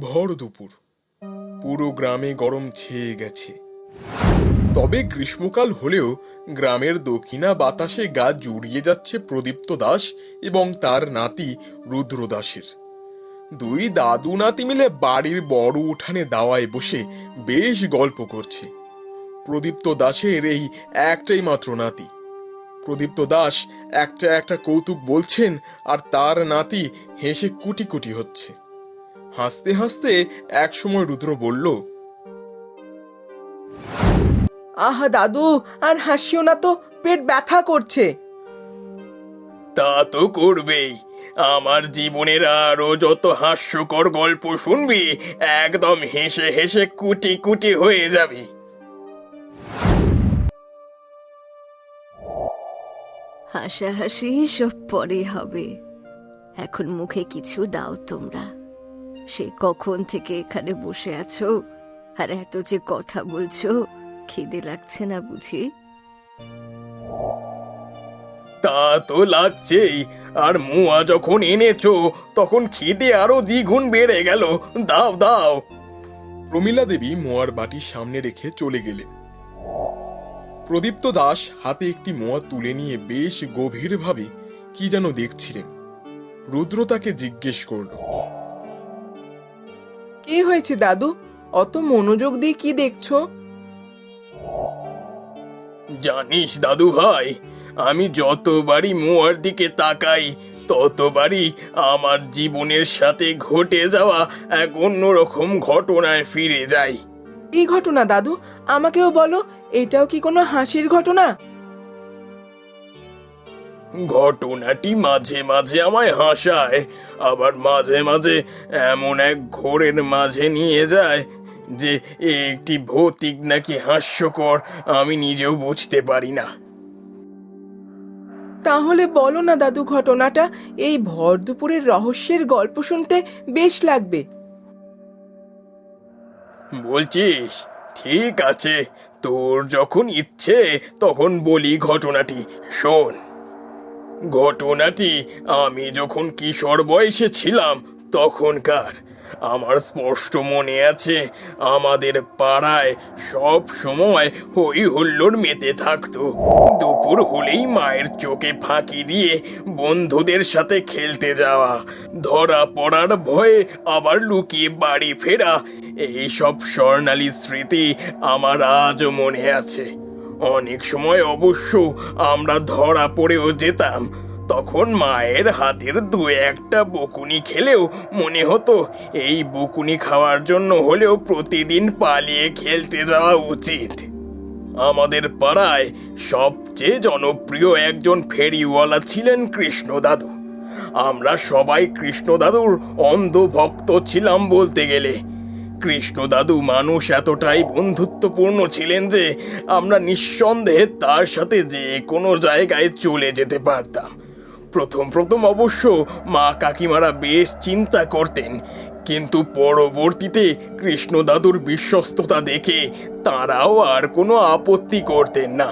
ভর দুপুর। পুরো গ্রামে গরম ছেয়ে গেছে। তবে গ্রীষ্মকাল হলেও গ্রামের দক্ষিণা বাতাসে গা জুড়িয়ে যাচ্ছে প্রদীপ্ত দাস এবং তার নাতি রুদ্র দাসের। দুই দাদু নাতি মিলে বাড়ির বড় উঠানে দাওয়ায় বসে বেশ গল্প করছে। প্রদীপ্ত দাসের এই একটাই মাত্র নাতি। প্রদীপ্ত দাস একটা একটা কৌতুক বলছেন আর তার নাতি হেসে কুটি কুটি হচ্ছে। হাসতে হাসতে একসময় রুদ্র বলল আহা দাদু আর হাসিও না তো পেট ব্যথা করছে। তা তো করবেই। আমার জীবনের আরও যত হাস্যকর গল্প শুনবি একদম হেসে হেসে কুটি কুটি হয়ে যাবি। হাসাহাসি সব পরে হবে। এখন মুখে কিছু দাও তোমরা। সে কখন থেকে এখানে বসে আছো? আর এত যে কথা বলছো খিদে লাগছে না বুঝি? তা তো লাগছেই। আর মুয়া যখন এনেছো তখন খিদে আরও দ্বিগুণ বেড়ে গেল। দাও দাও। প্রমীলা দেবী মোয়ার বাটির সামনে রেখে চলে গেলেন। প্রদীপ্ত দাস হাতে একটি মোয়া তুলে নিয়ে বেশ গভীরভাবে কি যেন দেখছিলেন। রুদ্র তাকে জিজ্ঞেস করল কি হয়েছে দাদু? অত মনোযোগ দিয়ে কি দেখছ? জানিস দাদু ভাই আমি যতবারই মুয়ার দিকে তাকাই ততবারই আমার জীবনের সাথে ঘটে যাওয়া এক অন্যরকম ঘটনায় ফিরে যাই। কি ঘটনা দাদু? আমাকেও বলো এটাও কি কোনো হাসির ঘটনা? ঘটনাটি মাঝে মাঝে আমায় হাসায় আবার মাঝে মাঝে এমন এক ঘোরের মাঝে নিয়ে যায় যে এ একটি ভৌতিক নাকি হাস্যকর আমি নিজেও বুঝতে পারি না। তাহলে বলো না দাদু ঘটনাটা এই ভর দুপুরের রহস্যের গল্প শুনতে বেশ লাগবে। বলছিস? ঠিক আছে তোর যখন ইচ্ছে তখন বলি ঘটনাটি। শোন। ঘটনাটি আমি যখন কিশোর বয়সে ছিলাম, তখনকার। আমার স্পষ্ট মনে আছে, আমাদের পাড়ায় সব সময় হই হুল্লোড় মেতে থাকতো। দুপুর হলেই মায়ের চোখে ফাঁকি দিয়ে বন্ধুদের সাথে খেলতে যাওয়া। ধরা পড়ার ভয়ে আবার লুকিয়ে বাড়ি ফেরা। এই সব স্বর্ণালী স্মৃতি আমার আজও মনে আছে। অনেক সময় অবশ্য আমরা ধরা পড়েও যেতাম। তখন মায়ের হাতের দু একটা বকুনি খেলেও মনে হতো এই বকুনি খাওয়ার জন্য হলেও প্রতিদিন পালিয়ে খেলতে যাওয়া উচিত। আমাদের পাড়ায় সবচেয়ে জনপ্রিয় একজন ফেরিওয়ালা ছিলেন কৃষ্ণ দাদু। আমরা সবাই কৃষ্ণ দাদুর অন্ধ ভক্ত ছিলাম বলতে গেলে। কৃষ্ণ দাদু মানুষ এতটাই বন্ধুত্বপূর্ণ ছিলেন যে আমরা নিঃসন্দেহে তার সাথে যে কোনো জায়গায় চলে যেতে পারতাম। প্রথম প্রথম অবশ্য মা কাকিমারা বেশ চিন্তা করতেন, কিন্তু পরবর্তীতে কৃষ্ণ দাদুর বিশ্বস্ততা দেখে তারাও আর কোনো আপত্তি করতেন না।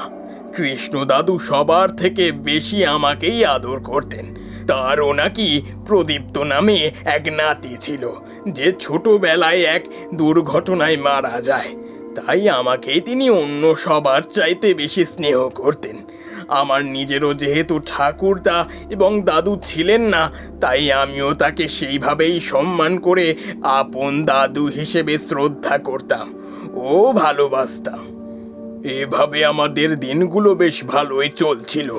কৃষ্ণ দাদু সবার থেকে বেশি আমাকেই আদর করতেন। তারও নাকি প্রদীপ্ত নামে এক নাতি ছিল। যে ছোটবেলায় এক দুর্ঘটনায় মারা যায়। তাই আমাকেই তিনি অন্য সবার চাইতে বেশি স্নেহ করতেন। আমার নিজেরও যেহেতু ঠাকুরদা এবং দাদু ছিলেন না, তাই আমিও তাকে সেইভাবেই সম্মান করে আপন দাদু হিসেবে শ্রদ্ধা করতাম ও ভালোবাসতাম। এভাবে আমাদের দিনগুলো বেশ ভালোই চলছিল।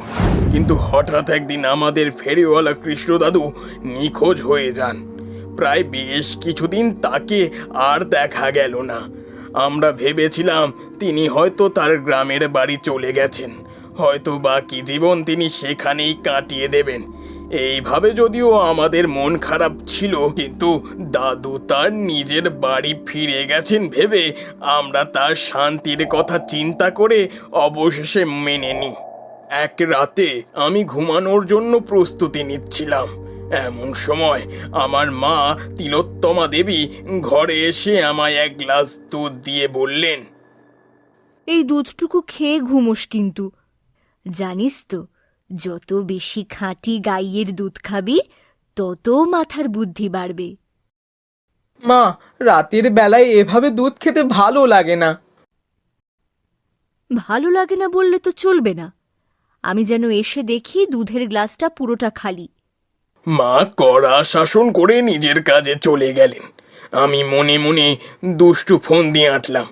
কিন্তু হঠাৎ একদিন আমাদের ফেরিওয়ালা কৃষ্ণ দাদু নিখোঁজ হয়ে যান। প্রায় বেশ কিছুদিন তাকে আর দেখা গেল না। আমরা ভেবেছিলাম তিনি হয়তো তার গ্রামের বাড়ি চলে গেছেন। হয়তো বাকি জীবন তিনি সেখানেই কাটিয়ে দেবেন। এইভাবে যদিও আমাদের মন খারাপ ছিল, কিন্তু দাদু তার নিজের বাড়ি ফিরে গেছেন ভেবে আমরা তার শান্তির কথা চিন্তা করে অবশেষে মেনে নিই। এক রাতে আমি ঘুমানোর জন্য প্রস্তুতি নিচ্ছিলাম। এমন সময় আমার মা তিলোত্তমা দেবী ঘরে এসে আমায় এক গ্লাস দুধ দিয়ে বললেন এই দুধটুকু খেয়ে ঘুমোস কিন্তু। জানিস তো যত বেশি খাঁটি গাইয়ের দুধ খাবি তত মাথার বুদ্ধি বাড়বে। মা রাতের বেলায় এভাবে দুধ খেতে ভালো লাগে না। ভালো লাগে না বললে তো চলবে না। আমি যেন এসে দেখি দুধের গ্লাসটা পুরোটা খালি। মা কড়া শাসন করে নিজের কাজে চলে গেলেন। আমি মনে মনে দুষ্টু ফোন দিয়ে আঁটলাম।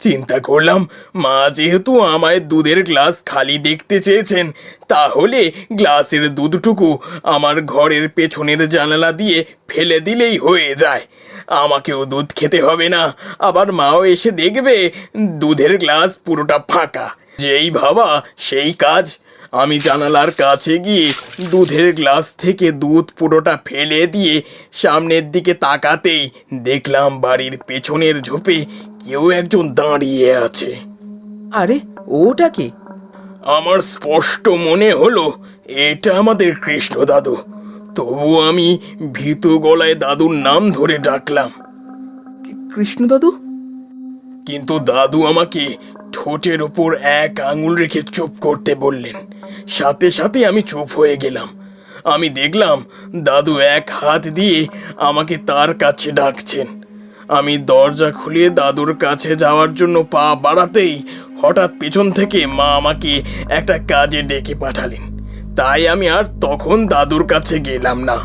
চিন্তা করলাম, মা যেহেতু আমায় দুধের গ্লাস খালি দেখতে চেয়েছেন, তাহলে গ্লাসের দুধটুকু আমার ঘরের পেছনের জানালা দিয়ে ফেলে দিলেই হয়ে যায়। আমাকেও দুধ খেতে হবে না, আবার মাও এসে দেখবে দুধের গ্লাস পুরোটা ফাঁকা। যেই ভাবা সেই কাজ আমি জানালার কাছে গিয়ে দুধের গ্লাস থেকে দুধ পুরোটা ফেলে দিয়ে সামনের দিকে তাকাতেই দেখলাম বাড়ির পেছনের ঝোপে কেউ একজন দাঁড়িয়ে আছে। আরে ওটা কি? আমার স্পষ্ট মনে হলো এটা আমাদের কৃষ্ণ দাদু। তবু আমি ভীতু গলায় দাদুর নাম ধরে ডাকলাম। কৃষ্ণ দাদু? কিন্তু দাদু আমাকে ঠোঁটের ওপর এক আঙুল রেখে চুপ করতে বললেন। সাথে সাথে আমি চুপ হয়ে গেলাম। আমি দেখলাম দাদু এক হাত দিয়ে আমাকে তার কাছে ডাকছেন। আমি দরজা খুলে দাদুর কাছে যাওয়ার জন্য পা বাড়াতেই হঠাৎ পেছন থেকে মা আমাকে একটা কাজে ডেকে পাঠালেন। তাই আমি আর তখন দাদুর কাছে গেলাম না।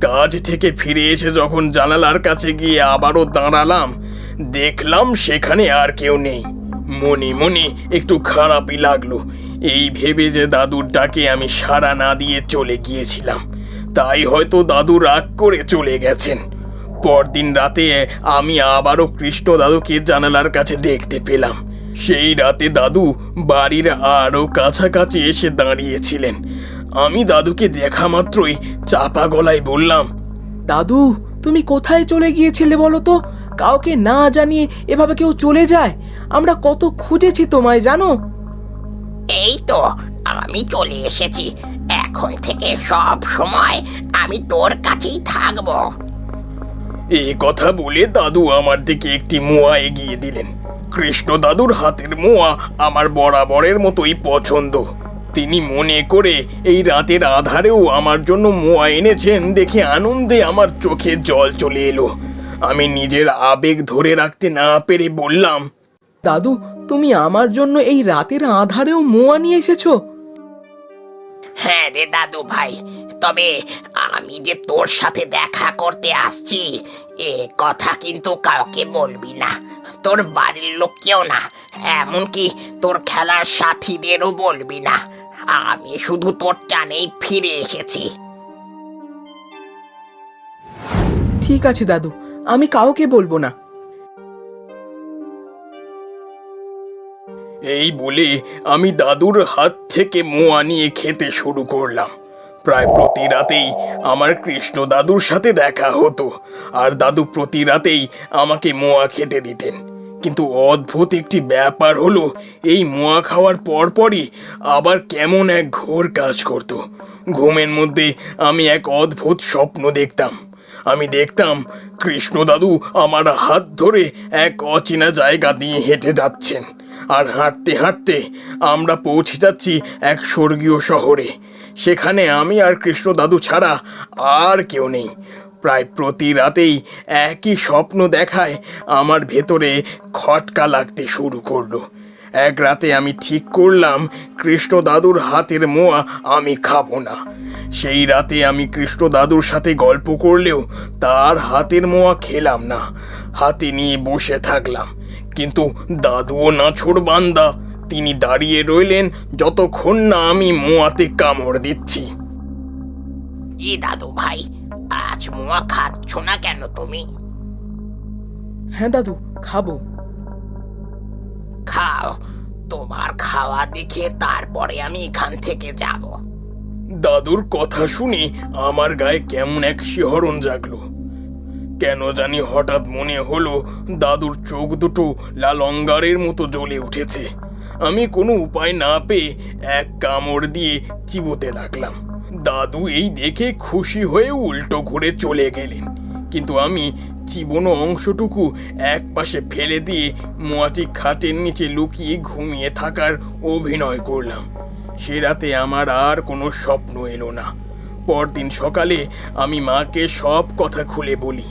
কাজ থেকে ফিরে এসে যখন জানালার কাছে গিয়ে আবারও দাঁড়ালাম, দেখলাম সেখানে আর কেউ নেই। মনে মনে একটু খারাপই লাগল। এই ভেবে যে দাদুর ডাকে আমি সাড়া না দিয়ে চলে গিয়েছিলাম। তাই হয়তো দাদু রাগ করে চলে গেছেন। পরদিন রাতে আমি আবারও কৃষ্ণ দাদুকে জানালার কাছে দেখতে পেলাম। সেই রাতে দাদু বাড়ির আরও কাছাকাছি এসে দাঁড়িয়েছিলেন। আমি দাদুকে দেখা মাত্রই চাপা গলায় বললাম, দাদু, তুমি কোথায় চলে গিয়েছিলে বলো তো? কাউকে না জানিয়ে এভাবে কেউ চলে যায়? আমরা কত খুঁজেছি তোমায় জানো? এই তো আমি চলে এসেছি। এখন থেকে সব সময় আমি তোর কাছেই থাকব। এই কথা বলে দাদু আমার দিকে একটি মোয়া এগিয়ে দিলেন। কৃষ্ণ দাদুর হাতের মোয়া আমার বরাবরের মতোই পছন্দ। তিনি মনে করে এই রাতের আধারেও আমার জন্য মোয়া এনেছেন দেখে আনন্দে আমার চোখে জল চলে এলো। আমি নিজের আবেগ ধরে রাখতে না পেরে বললাম দাদু তুমি আমার জন্য এই রাতের আধারেও মোয়া নিয়ে এসেছ? হ্যাঁ রে দাদু ভাই তবে আমি যে তোর সাথে দেখা করতে আসছি এ কথা কিন্তু কাউকে বলবি না। তোর বাড়ির লোককেও না এমনকি তোর খেলার সাথীদেরও বলবি না। আমি শুধু তোর টানেই ফিরে এসেছি। ঠিক আছে দাদু আমি কাউকে বলব না। এই বলে আমি দাদুর হাত থেকে মোয়া নিয়ে খেতে শুরু করলাম। প্রায় প্রতি রাতেই আমার কৃষ্ণ দাদুর সাথে দেখা হতো আর দাদু প্রতি রাতেই আমাকে মোয়া খেতে দিতেন। কিন্তু অদ্ভুত একটি ব্যাপার হলো, এই মোয়া খাওয়ার পরপরই আবার কেমন এক ঘোর কাজ করত। ঘুমের মধ্যে আমি এক অদ্ভুত স্বপ্ন দেখতাম। আমি দেখতাম কৃষ্ণ দাদু আমার হাত ধরে এক অচেনা জায়গা দিয়ে হেঁটে যাচ্ছেন। আর হাঁটতে হাঁটতে আমরা পৌঁছে যাচ্ছি এক স্বর্গীয় শহরে। সেখানে আমি আর কৃষ্ণ দাদু ছাড়া আর কেউ নেই। প্রায় প্রতি রাতেই একই স্বপ্ন দেখায় আমার ভেতরে খটকা লাগতে শুরু করল। এক রাতে আমি ঠিক করলাম কৃষ্ণ দাদুর হাতের মোয়া আমি খাব না। সেই রাতে আমি কৃষ্ণ দাদুর সাথে গল্প করলেও তার হাতের মোয়া খেলাম না। হাতে নিয়ে বসে থাকলাম। কিন্তু দাদুও নাছোড় বান্দা তিনি দাঁড়িয়ে রইলেন যতক্ষণ না আমি মোয়াতে কামড় দিচ্ছি। কি দাদু ভাই আজ মোয়া খাচ্ছ না কেন তুমি? হ্যাঁ দাদু খাব। খাও তোমার খাওয়া দেখে তারপরে আমি এখান থেকে যাব। দাদুর কথা শুনে আমার গায়ে কেমন এক শিহরণ জাগলো। কেন জানি হঠাৎ মনে হলো দাদুর চোখ দুটো লাল অঙ্গারের মতো জ্বলে উঠেছে। আমি কোনো উপায় না পেয়ে এক কামড় দিয়ে চিবোতে লাগলাম। দাদু এই দেখে খুশি হয়ে উল্টো ঘুরে চলে গেলেন। কিন্তু আমি চিবোনো অংশটুকু এক পাশে ফেলে দিয়ে মোয়াটি খাটের নিচে লুকিয়ে ঘুমিয়ে থাকার অভিনয় করলাম। সে রাতে আমার আর কোনো স্বপ্ন এলো না। পরদিন সকালে আমি মাকে সব কথা খুলে বলি।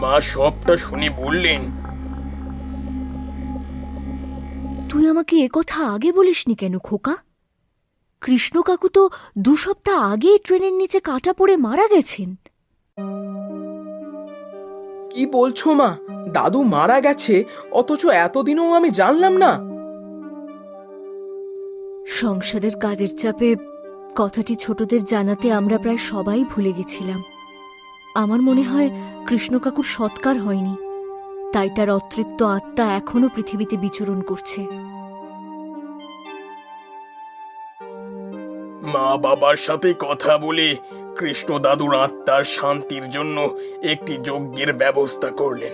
মা সবটা শুনে বললেন তুই আমাকে এ কথা আগে বলিসনি কেন খোকা? কৃষ্ণ কাকু তো দু সপ্তাহ আগেই ট্রেনের নিচে কাটা পড়ে মারা গেছেন। কি বলছো মা? দাদু মারা গেছে অথচ এতদিনও আমি জানলাম না। সংসারের কাজের চাপে কথাটি ছোটদের জানাতে আমরা প্রায় সবাই ভুলে গেছিলাম। আমার মনে হয় কৃষ্ণ কাকুর সৎকার হয়নি। তাই তার অতৃপ্ত আত্মা এখনও পৃথিবীতে বিচরণ করছে। মা বাবার সাথে কথা বলে কৃষ্ণ দাদুর আত্মার শান্তির জন্য একটি যজ্ঞের ব্যবস্থা করলেন।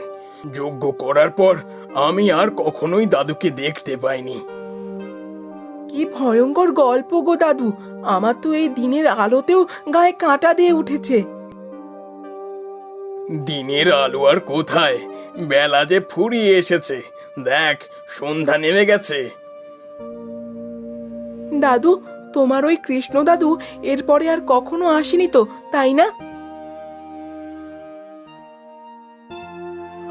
যজ্ঞ করার পর আমি আর কখনোই দাদুকে দেখতে পাইনি। কি ভয়ঙ্কর গল্প গো দাদু। আমার তো এই দিনের আলোতেও গায়ে কাঁটা দিয়ে উঠেছে। দিনের আলো আর কোথায়? বেলা যে ফুরিয়ে এসেছে। দেখ সন্ধ্যা নেমে গেছে। দাদু তোমার ওই কৃষ্ণ দাদু এরপরে আর কখনো আসেনি তো তাই না?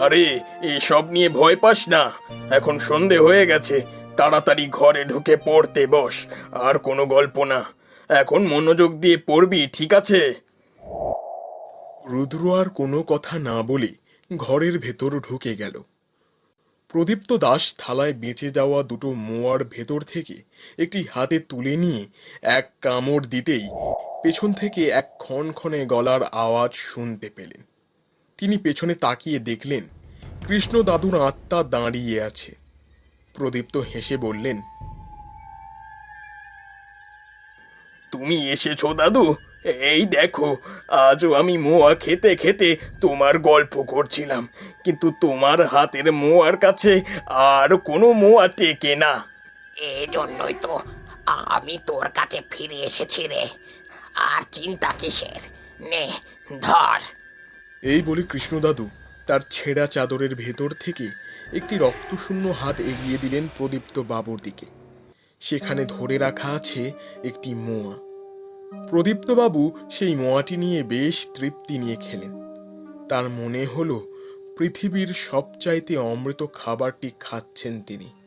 আরে এসব নিয়ে ভয় পাস না। এখন সন্ধে হয়ে গেছে। তাড়াতাড়ি ঘরে ঢুকে পড়তে বস। আর কোনো গল্প না। এখন মনোযোগ দিয়ে পড়বি ঠিক আছে? রুদ্র আর কোনো কথা না বলে ঘরের ভেতর ঢুকে গেল। প্রদীপ্ত দাস থালায় বেঁচে যাওয়া দুটো মোয়ার ভেতর থেকে একটি হাতে তুলে নিয়ে এক কামড় দিতেই পেছন থেকে এক ক্ষণক্ষণে গলার আওয়াজ শুনতে পেলেন। তিনি পেছনে তাকিয়ে দেখলেন, কৃষ্ণ দাদুর আত্মা দাঁড়িয়ে আছে। প্রদীপ্ত হেসে বললেন, তুমি এসেছ দাদু? এই দেখো আজও আমি মোয়া খেতে খেতে তোমার গল্প করছিলাম কিন্তু তোমার হাতের মোয়ার কাছে আর কোনো মোয়া টেকে না। এই জন্যই তো আমি তোর কাছে ফিরে এসেছি রে আর চিন্তা কিসের? নে ধর। এই বলে কৃষ্ণদাদু তার ছেঁড়া চাদরের ভেতর থেকে একটি রক্তশূন্য হাত এগিয়ে দিলেন প্রদীপ্ত বাবুর দিকে। সেখানে ধরে রাখা আছে একটি মোয়া। প্রদীপ্তবাবু সেই মোয়াটি নিয়ে বেশ তৃপ্তি নিয়ে খেলেন। তার মনে হল, পৃথিবীর সবচাইতে অমৃত খাবারটি খাচ্ছেন তিনি।